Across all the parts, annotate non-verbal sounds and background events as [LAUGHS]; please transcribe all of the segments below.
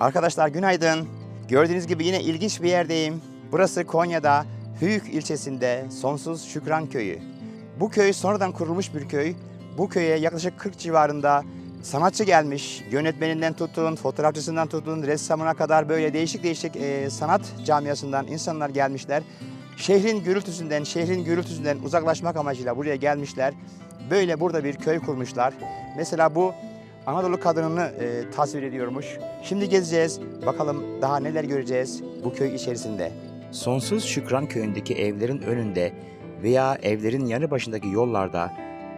Arkadaşlar günaydın. Gördüğünüz gibi yine ilginç bir yerdeyim. Burası Konya'da Höyük ilçesinde Sonsuz Şükran Köyü. Bu köy sonradan kurulmuş bir köy. Bu köye yaklaşık 40 civarında sanatçı gelmiş. Yönetmeninden tutun, fotoğrafçısından tutun, ressamına kadar böyle değişik değişik e, sanat camiasından insanlar gelmişler. Şehrin gürültüsünden, şehrin gürültüsünden uzaklaşmak amacıyla buraya gelmişler. Böyle burada bir köy kurmuşlar. Mesela bu Anadolu kadınını e, tasvir ediyormuş. Şimdi gezeceğiz. Bakalım daha neler göreceğiz bu köy içerisinde. Sonsuz Şükran köyündeki evlerin önünde veya evlerin yanı başındaki yollarda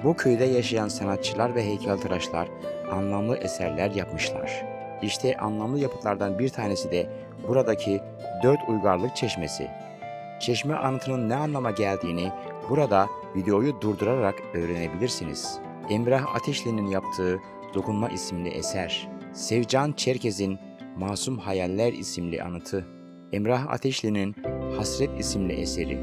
bu köyde yaşayan sanatçılar ve heykeltıraşlar anlamlı eserler yapmışlar. İşte anlamlı yapıtlardan bir tanesi de buradaki Dört Uygarlık Çeşmesi. Çeşme anıtının ne anlama geldiğini burada videoyu durdurarak öğrenebilirsiniz. Emrah Ateşli'nin yaptığı Dokunma isimli eser. Sevcan Çerkez'in Masum Hayaller isimli anıtı. Emrah Ateşli'nin Hasret isimli eseri.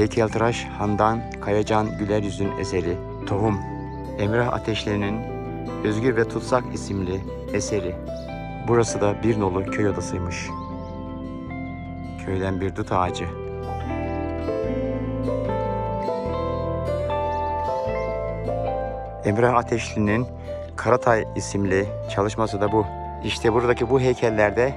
Heykeltıraş Handan Kayacan Güler Yüz'ün eseri Tohum. Emrah Ateşli'nin Özgür ve Tutsak isimli eseri. Burası da bir nolu köy odasıymış. Köyden bir dut ağacı. Emrah Ateşli'nin Karatay isimli çalışması da bu. İşte buradaki bu heykellerde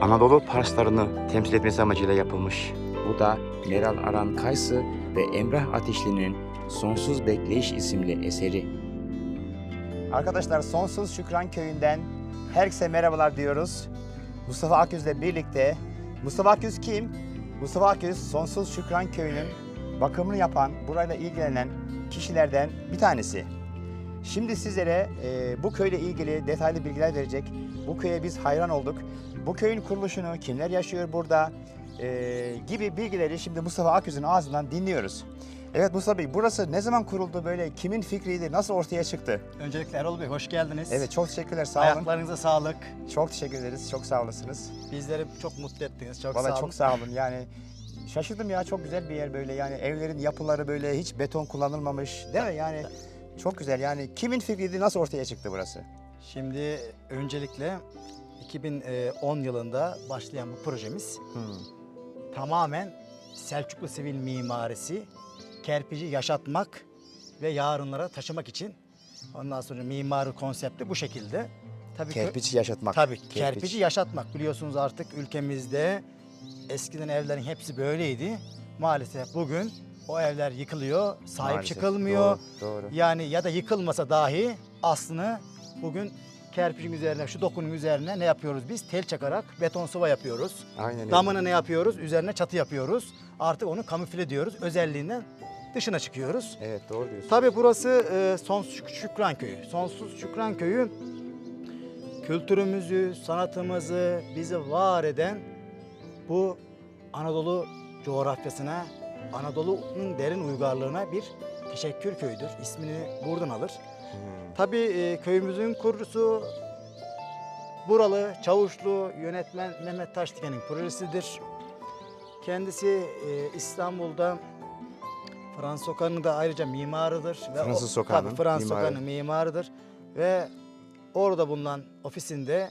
Anadolu Parslarını temsil etmesi amacıyla yapılmış. Bu da Meral Aran Kaysı ve Emrah Ateşli'nin Sonsuz Bekleyiş isimli eseri. Arkadaşlar Sonsuz Şükran Köyü'nden herkese merhabalar diyoruz. Mustafa Akgüz'le birlikte. Mustafa Akgüz kim? Mustafa Akgüz Sonsuz Şükran Köyü'nün bakımını yapan, burayla ilgilenen kişilerden bir tanesi. Şimdi sizlere e, bu köyle ilgili detaylı bilgiler verecek. Bu köye biz hayran olduk. Bu köyün kuruluşunu, kimler yaşıyor burada e, gibi bilgileri şimdi Mustafa Akgüz'ün ağzından dinliyoruz. Evet Mustafa Bey, burası ne zaman kuruldu böyle? Kimin fikriydi? Nasıl ortaya çıktı? Öncelikle Erol Bey hoş geldiniz. Evet çok teşekkürler, sağ olun. Ayaklarınıza sağlık. Çok teşekkür ederiz, çok sağ olasınız. Bizleri çok mutlu ettiniz. Çok Vallahi sağ olun. çok sağ olun. Yani şaşırdım ya, çok güzel bir yer böyle. Yani evlerin yapıları böyle hiç beton kullanılmamış, değil mi? Yani çok güzel. Yani kimin fikriydi? Nasıl ortaya çıktı burası? Şimdi öncelikle 2010 yılında başlayan bu projemiz Hmm. Tamamen Selçuklu sivil mimarisi, kerpici yaşatmak ve yarınlara taşımak için. Ondan sonra mimari konsepti bu şekilde. Tabii ki- Kerpiç yaşatmak. Tabii Kerpiç. kerpici yaşatmak biliyorsunuz artık ülkemizde eskiden evlerin hepsi böyleydi. Maalesef bugün o evler yıkılıyor, sahip Maalesef, çıkılmıyor. Doğru, doğru. Yani ya da yıkılmasa dahi aslını bugün kerpiçin üzerine, şu dokunun üzerine ne yapıyoruz biz? Tel çakarak beton sıva yapıyoruz. Aynen öyle. Damını ne yapıyoruz? Üzerine çatı yapıyoruz. Artık onu kamufle ediyoruz. Özelliğinden dışına çıkıyoruz. Evet doğru diyorsun. Tabii burası e, Sonsuz Şükran Köyü. Sonsuz Şükran Köyü kültürümüzü, sanatımızı, bizi var eden bu Anadolu coğrafyasına, Anadolu'nun derin uygarlığına bir teşekkür köyüdür. İsmini buradan alır. Tabii e, köyümüzün kurucusu buralı Çavuşlu yönetmen Mehmet Taşdiken'in projesidir. Kendisi e, İstanbul'da Fransız Sokağı'nın da ayrıca mimarıdır. Ve Fransız o- Sokağı'nın Tabii Fransız mimarı. Sokağı'nın mimarıdır. Ve orada bulunan ofisinde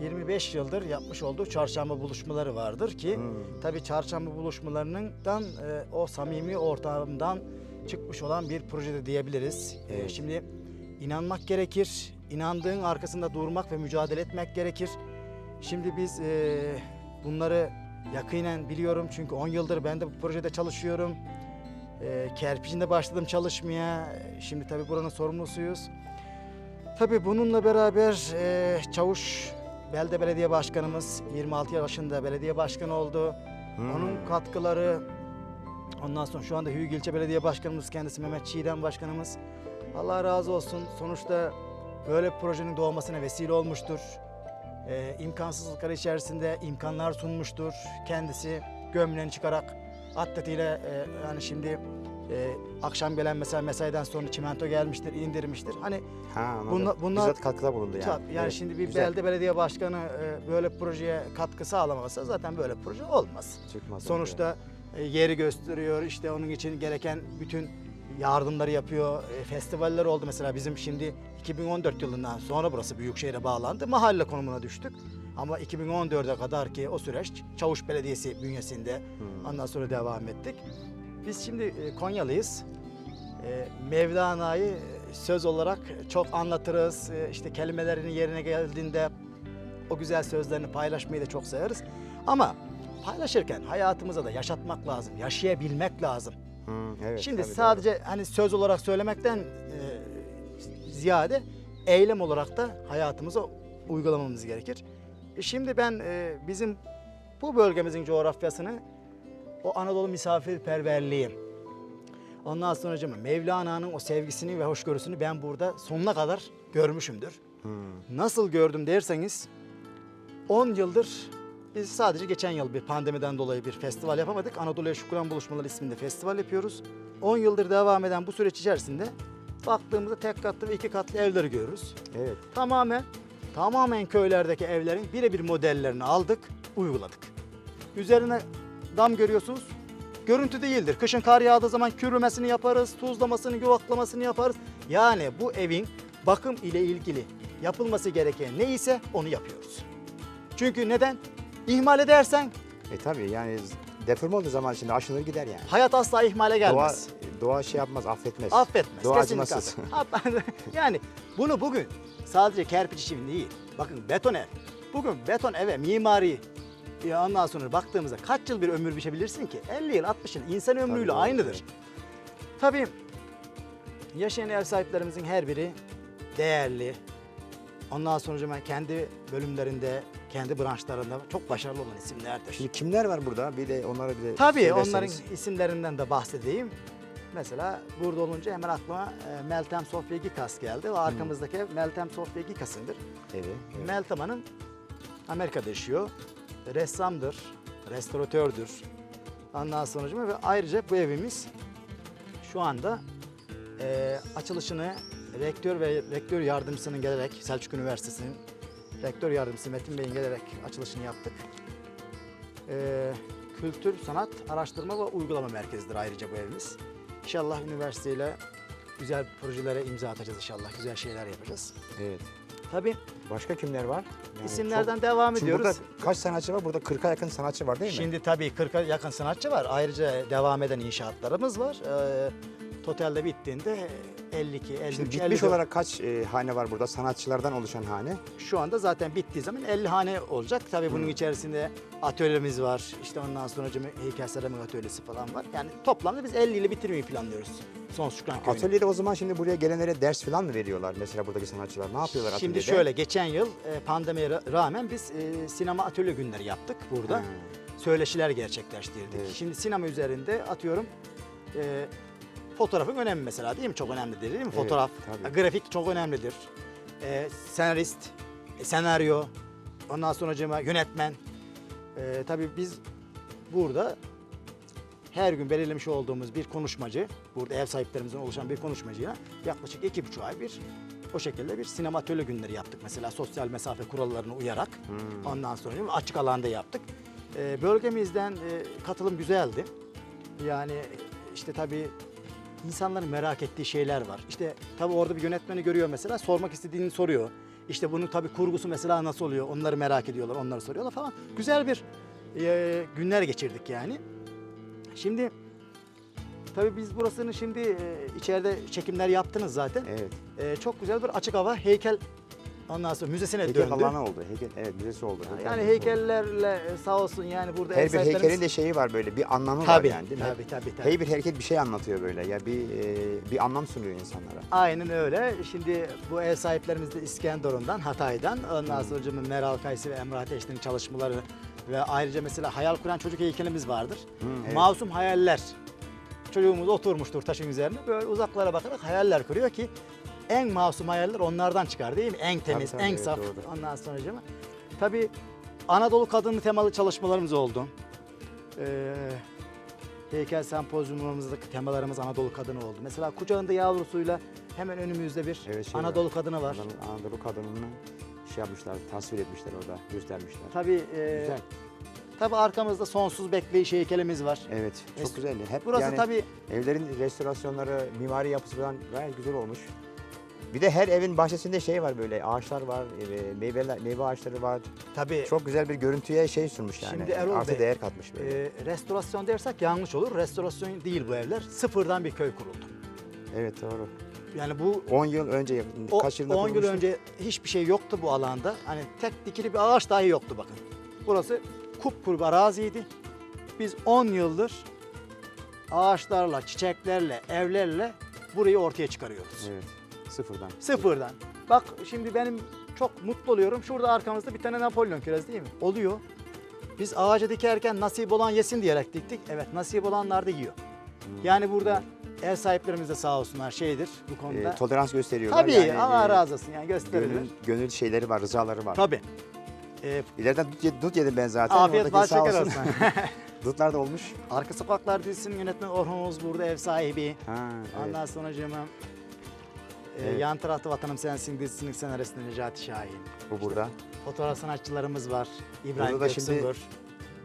25 yıldır yapmış olduğu çarşamba buluşmaları vardır ki Hmm. tabii çarşamba buluşmalarından e, o samimi ortamdan çıkmış olan bir projede diyebiliriz. E, Evet. şimdi inanmak gerekir, inandığın arkasında durmak ve mücadele etmek gerekir. Şimdi biz e, bunları yakinen biliyorum çünkü 10 yıldır ben de bu projede çalışıyorum. E, kerpiçinde başladım çalışmaya. E, Şimdi tabii buranın sorumlusuyuz. Tabii bununla beraber e, Çavuş Belde Belediye Başkanımız 26 yaşında belediye başkanı oldu. Hmm. Onun katkıları ondan sonra şu anda Hüyük İlçe Belediye Başkanımız kendisi Mehmet Çiğdem Başkanımız. Allah razı olsun. Sonuçta böyle bir projenin doğmasına vesile olmuştur. E, imkansızlıklar içerisinde imkanlar sunmuştur. Kendisi gömleğini çıkarak atletiyle e, yani şimdi Ee, akşam gelen mesela mesaiden sonra çimento gelmiştir, indirmiştir. Hani Ha, anladım. Bunlar- Bizzat katkıda bulundu yani. Tabii, yani Evet, şimdi bir güzel. belde belediye başkanı e, böyle projeye katkı sağlamasa zaten böyle proje olmaz. Çıkmaz Sonuçta e, yeri gösteriyor, işte onun için gereken bütün yardımları yapıyor. E, festivaller oldu mesela bizim şimdi 2014 yılından sonra burası Büyükşehir'e bağlandı. Mahalle konumuna düştük. Ama 2014'e kadar ki o süreç Çavuş Belediyesi bünyesinde Hmm. ondan sonra devam ettik. Biz şimdi e, Konyalıyız. E, Mevlana'yı e, söz olarak çok anlatırız. E, işte kelimelerini yerine geldiğinde o güzel sözlerini paylaşmayı da çok severiz. Ama paylaşırken hayatımıza da yaşatmak lazım, yaşayabilmek lazım. Hmm, evet, Şimdi tabii, sadece hani söz olarak söylemekten e, ziyade eylem olarak da hayatımıza uygulamamız gerekir. E, şimdi ben e, bizim bu bölgemizin coğrafyasını o Anadolu misafirperverliği, ondan sonra Mevlana'nın o sevgisini ve hoşgörüsünü ben burada sonuna kadar görmüşümdür. doğru. Hmm. Nasıl gördüm derseniz 10 yıldır biz sadece geçen yıl bir pandemiden dolayı bir festival yapamadık. Anadolu'ya Şükran Buluşmaları isminde festival yapıyoruz. 10 yıldır devam eden bu süreç içerisinde baktığımızda tek katlı ve iki katlı evleri görürüz. Evet. Tamamen tamamen köylerdeki evlerin birebir modellerini aldık, uyguladık. Üzerine dam görüyorsunuz. Görüntü değildir. Kışın kar yağdığı zaman kürümesini yaparız, tuzlamasını, yuvaklamasını yaparız. Yani bu evin bakım ile ilgili yapılması gereken neyse onu yapıyoruz. Çünkü neden? İhmal edersen E tabii yani deforme olduğu zaman şimdi aşınır gider yani. hayat asla ihmale Doğa, gelmez. doğa şey yapmaz, affetmez. Affetmez. Doğa kesinlikle acımasız. affetmez. [LAUGHS] yani bunu bugün sadece kerpiç işi değil. Bakın beton ev. Bugün beton eve mimari ya ondan sonra baktığımızda kaç yıl bir ömür biçebilirsin ki? 50 yıl, 60 yıl insan ömrüyle doğru, aynıdır. Tabii yaşayan ev sahiplerimizin her biri değerli. Ondan sonra kendi bölümlerinde, kendi branşlarında çok başarılı olan isimlerdir. Şimdi kimler var burada? Bir de onları bir de Tabii onların isimlerinden de bahsedeyim. Mesela burada olunca hemen aklıma e, Meltem Sofya Gikas geldi. O arkamızdaki ev Meltem Sofya Gikas'ındır. Evet. evet. Meltem Hanım Amerika'da yaşıyor. Ressamdır, restoratördür. Ondan sonra ve ayrıca bu evimiz şu anda e, açılışını rektör ve rektör yardımcısının gelerek Selçuk Üniversitesi'nin rektör yardımcısı Metin Bey'in gelerek açılışını yaptık. E, Kültür, Sanat, Araştırma ve Uygulama Merkezidir ayrıca bu evimiz. İnşallah üniversiteyle güzel projelere imza atacağız inşallah. Güzel şeyler yapacağız. evet. Tabii Başka kimler var? Yani isimlerden çok- devam Şimdi ediyoruz. burada kaç sanatçı var? Burada 40'a yakın sanatçı var değil mi? Şimdi tabii 40'a yakın sanatçı var. Ayrıca devam eden inşaatlarımız var. Ee, totalde bittiğinde 52, 53, Şimdi bitmiş 54. olarak kaç e, hane var burada? Sanatçılardan oluşan hane. Şu anda zaten bittiği zaman 50 hane olacak. Tabii bunun içerisinde atölyemiz var. İşte ondan sonra heykel seramik atölyesi falan var. Yani toplamda biz 50 ile bitirmeyi planlıyoruz. Son Şükran Köyü'nü. Atölyede o zaman şimdi buraya gelenlere ders falan mı veriyorlar? Mesela buradaki sanatçılar ne yapıyorlar Şimdi atölyede? şöyle geçen yıl e, pandemiye ra- rağmen biz e, sinema atölye günleri yaptık burada. Ha. Söyleşiler gerçekleştirdik. Evet. Şimdi sinema üzerinde atıyorum e, fotoğrafın önemi mesela değil mi? Çok önemlidir değil mi? Fotoğraf, tabii. grafik çok önemlidir. E, senarist, e, senaryo, ondan sonra yönetmen. E, tabii biz burada her gün belirlemiş olduğumuz bir konuşmacı, burada ev sahiplerimizden oluşan bir konuşmacıyla yaklaşık iki buçuk ay bir o şekilde bir sinema atölye günleri yaptık. Mesela sosyal mesafe kurallarına uyarak. Ondan sonra açık alanda yaptık. Ee, bölgemizden e, katılım güzeldi. Yani işte tabii insanların merak ettiği şeyler var. İşte tabii orada bir yönetmeni görüyor mesela sormak istediğini soruyor. İşte bunun tabii kurgusu mesela nasıl oluyor onları merak ediyorlar, onları soruyorlar falan. Güzel bir e, günler geçirdik yani. Şimdi tabii biz burasını şimdi e, içeride çekimler yaptınız zaten. Evet. E, çok güzel bir açık hava heykel ondan sonra müzesine Heykel döndü. alanı oldu. Heykel, evet müzesi oldu. Heykel Yani müzesi oldu. heykellerle e, sağ olsun yani burada Her bir sahiplerimiz- heykelin de şeyi var böyle bir anlamı tabii, var yani değil mi? tabii, tabii, tabii. Her bir heykel bir şey anlatıyor böyle ya bir e, bir anlam sunuyor insanlara. Aynen öyle. Şimdi bu ev sahiplerimiz de İskenderun'dan, Hatay'dan. Ondan sonra hmm. Meral Kaysi ve Emrah Ateş'in çalışmaları ve ayrıca mesela hayal kuran çocuk heykelimiz vardır. evet. Masum hayaller. Çocuğumuz oturmuştur taşın üzerine böyle uzaklara bakarak hayaller kuruyor ki en masum hayaller onlardan çıkar değil mi? En temiz, tabii, en saf. doğru. Ondan sonra tabii Anadolu kadını temalı çalışmalarımız oldu. Ee, heykel sempozyumlarımızdaki temalarımız Anadolu kadını oldu. Mesela kucağında yavrusuyla hemen önümüzde bir Evet, şey var. Anadolu kadını var. Anadolu, Anadolu kadınını şey yapmışlar, tasvir etmişler orada, göstermişler. Tabii e, Güzel. tabii arkamızda sonsuz bekleyiş heykelimiz var. Evet, çok güzel. Hep Burası yani tabii evlerin restorasyonları, mimari yapısı falan gayet güzel olmuş. Bir de her evin bahçesinde şey var böyle, ağaçlar var, e, meyveler, meyve ağaçları var. tabii Çok güzel bir görüntüye şey sunmuş yani. Şimdi Erol Artı Bey, değer katmış böyle. e, restorasyon dersek yanlış olur. Restorasyon değil bu evler. Sıfırdan bir köy kuruldu. evet doğru. Yani bu 10 yıl önce, o, kaç yılında 10 yıl önce hiçbir şey yoktu bu alanda. Hani tek dikili bir ağaç dahi yoktu bakın. Burası kupkuru bir araziydi. Biz 10 yıldır ağaçlarla, çiçeklerle, evlerle burayı ortaya çıkarıyoruz. Evet, sıfırdan. Sıfırdan. Bak şimdi benim çok mutlu oluyorum. Şurada arkamızda bir tane Napolyon küresi değil mi? Oluyor. Biz ağacı dikerken nasip olan yesin diyerek diktik. Evet nasip olanlar da yiyor. Yani burada ev sahiplerimiz de sağ olsunlar şeydir bu konuda. E, tolerans gösteriyorlar. Tabii yani, Allah e, razı olsun yani gösterilir. Gönül, gönül şeyleri var, rızaları var. Tabii. Ee, İleriden dut, dut yedim ben zaten. afiyet bal sağ şeker olsun. [LAUGHS] Dutlar da olmuş. Arka Sokaklar dizisinin yönetmeni Orhan Oğuz burada ev sahibi. Ha, evet. Ondan sonra e, Evet. yan tarafta Vatanım Sensin dizisinin senaristi Necati Şahin. Bu burada. Fotoğraf sanatçılarımız var. İbrahim Burada şimdi- Göksungur.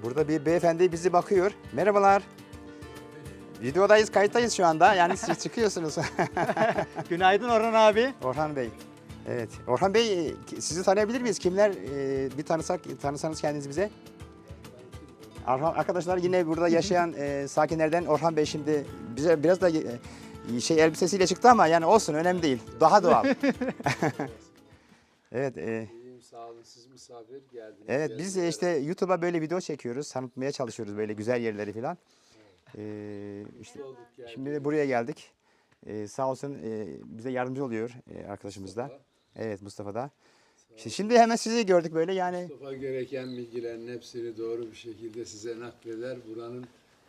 Burada bir beyefendi bizi bakıyor. Merhabalar. Videodayız, kayıttayız şu anda. Yani siz [LAUGHS] çıkıyorsunuz. [LAUGHS] Günaydın Orhan abi. Orhan Bey. Evet. Orhan Bey, sizi tanıyabilir miyiz? Kimler? e, bir tanısak, tanısanız kendiniz bize. Arkadaşlar yine burada [LAUGHS] yaşayan e, sakinlerden Orhan Bey şimdi bize biraz da e, şey elbisesiyle çıktı ama yani olsun önemli değil. Daha doğal. [LAUGHS] [LAUGHS] evet. E, İyiyim sağ olun siz misafir geldiniz. Evet biz de işte YouTube'a böyle video çekiyoruz. Tanıtmaya çalışıyoruz böyle güzel yerleri falan. Ee, işte şimdi de buraya geldik. Ee, sağ olsun e, bize yardımcı oluyor e, arkadaşımız da. Evet Mustafa da. İşte şimdi hemen sizi gördük böyle yani. Mustafa gereken bilgilerin hepsini doğru bir şekilde size nakleder. Buranın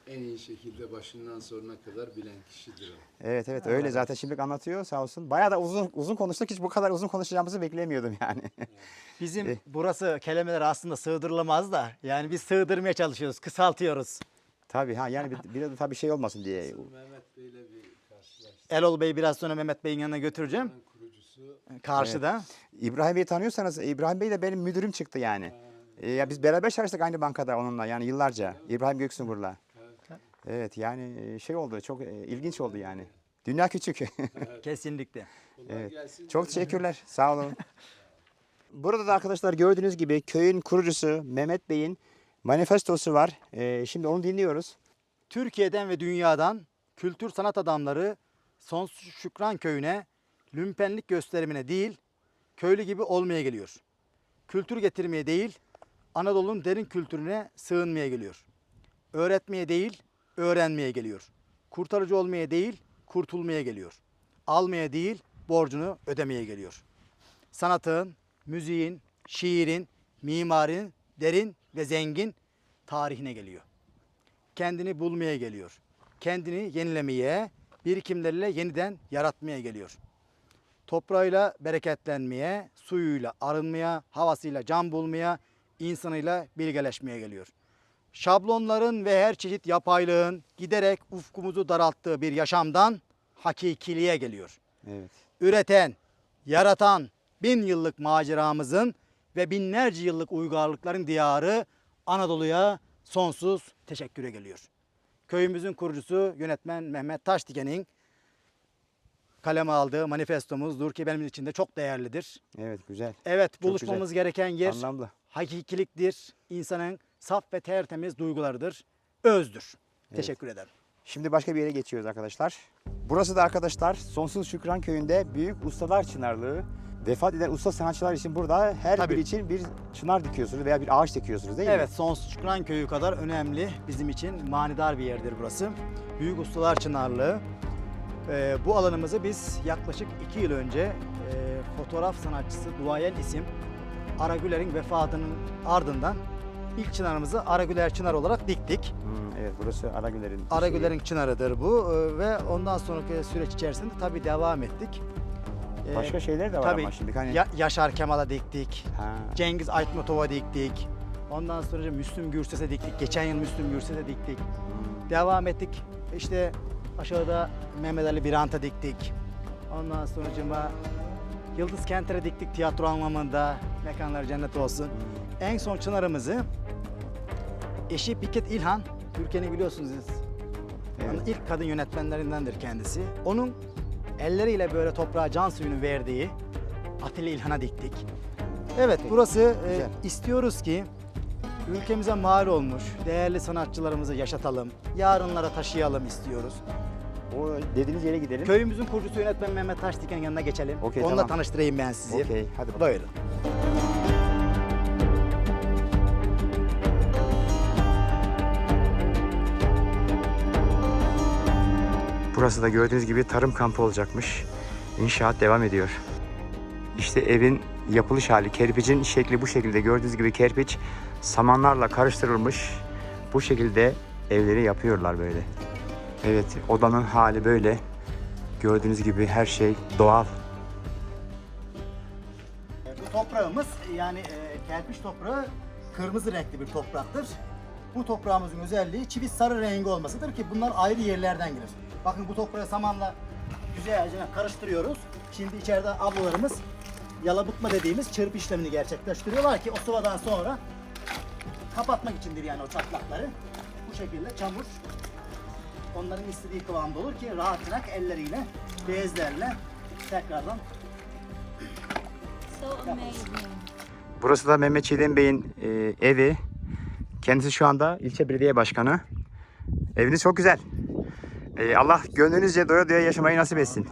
en iyi şekilde başından sonuna kadar bilen kişidir o. Evet evet öyle zaten şimdi anlatıyor sağ olsun. Bayağı da uzun uzun konuştuk hiç bu kadar uzun konuşacağımızı beklemiyordum yani. [LAUGHS] Bizim Eh. burası kelimeler aslında sığdırılamaz da yani biz sığdırmaya çalışıyoruz, kısaltıyoruz. tabii ha yani bir, bir de tabii şey olmasın diye. Mehmet Bey'le bir karşılaştık. Erol Bey biraz sonra Mehmet Bey'in yanına götüreceğim. Buranın kurucusu Karşıda. İbrahim Bey'i tanıyorsanız İbrahim Bey de benim müdürüm çıktı yani. Ee, ya biz beraber çalıştık aynı bankada onunla yani yıllarca. İbrahim Göksungur'la. Evet yani şey oldu çok ilginç oldu yani. Dünya küçük. [LAUGHS] Kesinlikle. Evet. çok teşekkürler. Sağ olun. [LAUGHS] Burada da arkadaşlar gördüğünüz gibi köyün kurucusu Mehmet Bey'in manifestosu var. Ee, şimdi onu dinliyoruz. Türkiye'den ve dünyadan kültür sanat adamları Sonsuz Şükran Köyü'ne lümpenlik gösterimine değil, köylü gibi olmaya geliyor. Kültür getirmeye değil, Anadolu'nun derin kültürüne sığınmaya geliyor. Öğretmeye değil, öğrenmeye geliyor. Kurtarıcı olmaya değil, kurtulmaya geliyor. Almaya değil, borcunu ödemeye geliyor. Sanatın, müziğin, şiirin, mimarin derin ve zengin tarihine geliyor kendini bulmaya geliyor. Kendini yenilemeye, birikimlerle yeniden yaratmaya geliyor. Toprağıyla bereketlenmeye, suyuyla arınmaya, havasıyla can bulmaya, insanıyla bilgeleşmeye geliyor. Şablonların ve her çeşit yapaylığın giderek ufkumuzu daralttığı bir yaşamdan hakikiliğe geliyor Evet. üreten, yaratan bin yıllık maceramızın ve binlerce yıllık uygarlıkların diyarı Anadolu'ya sonsuz teşekküre geliyor. Köyümüzün kurucusu yönetmen Mehmet Taşdiken'in kaleme aldığı manifestomuzdur ki benim için de çok değerlidir. Evet güzel. Evet buluşmamız gereken yer Anlamlı. hakikiliktir. İnsanın saf ve tertemiz duygularıdır. Özdür. Teşekkür ederim. Şimdi başka bir yere geçiyoruz arkadaşlar. Burası da arkadaşlar Sonsuz Şükran Köyü'nde Büyük Ustalar Çınarlığı. Vefat eden usta sanatçılar için burada her Tabii. biri için bir çınar dikiyorsunuz veya bir ağaç dikiyorsunuz değil mi? Evet, Sonsuz Şükran Köyü kadar önemli bizim için manidar bir yerdir burası. Büyük Ustalar Çınarlığı. Ee, bu alanımızı biz yaklaşık iki yıl önce e, fotoğraf sanatçısı duayen isim Ara Güler'in vefatının ardından ilk çınarımızı Ara Güler Çınar olarak diktik. Hmm, evet burası Aragüler'in. Ara şeyi. Güler'in çınarıdır bu ee, ve ondan sonraki süreç içerisinde tabii devam ettik. Ee, Başka şeyler de var tabii ama şimdi hani. Ya- Yaşar Kemal'a diktik. Ha, Cengiz Aytmatov'a diktik. Ondan sonra Müslüm Gürses'e diktik. Geçen yıl Müslüm Gürses'e diktik. hmm. Devam ettik. İşte aşağıda Mehmet Ali Birant'a diktik. Ondan sonucuma Yıldız Kenter'e diktik tiyatro anlamında. Mekanlar cennet olsun. En son çınarımızı eşi Piket İlhan, Türkiye'ni biliyorsunuz siz. Evet. İlk kadın yönetmenlerindendir kendisi. Onun elleriyle böyle toprağa can suyunu verdiği Atilla İlhan'a diktik. Evet burası e, istiyoruz ki ülkemize mal olmuş değerli sanatçılarımızı yaşatalım. Yarınlara taşıyalım istiyoruz. O dediğiniz yere gidelim. Köyümüzün kurucusu yönetmen Mehmet Taşdiken'in yanına geçelim. Okey, Onunla tamam. tanıştırayım ben sizi. Okey, hadi bakalım. Buyurun. Burası da gördüğünüz gibi tarım kampı olacakmış. İnşaat devam ediyor. İşte evin yapılış hali, kerpicin şekli bu şekilde. Gördüğünüz gibi kerpiç samanlarla karıştırılmış. Bu şekilde evleri yapıyorlar böyle. Evet, odanın hali böyle. Gördüğünüz gibi her şey doğal. Toprağımız yani e, kerpiç toprağı kırmızı renkli bir topraktır. Bu toprağımızın özelliği çivi sarı rengi olmasıdır ki bunlar ayrı yerlerden gelir. Bakın bu toprağı samanla güzelce karıştırıyoruz. Şimdi içeride ablalarımız yalabutma dediğimiz çırpı işlemini gerçekleştiriyorlar ki o sıvadan sonra kapatmak içindir yani o çatlakları. Bu şekilde çamur onların istediği kıvamda olur ki rahat rahat elleriyle bezlerle tekrardan So amazing. Burası da Mehmet Çiğdem Bey'in e, evi. Kendisi şu anda ilçe belediye başkanı. Eviniz çok güzel. E, Allah gönlünüzce doya doya yaşamayı nasip etsin.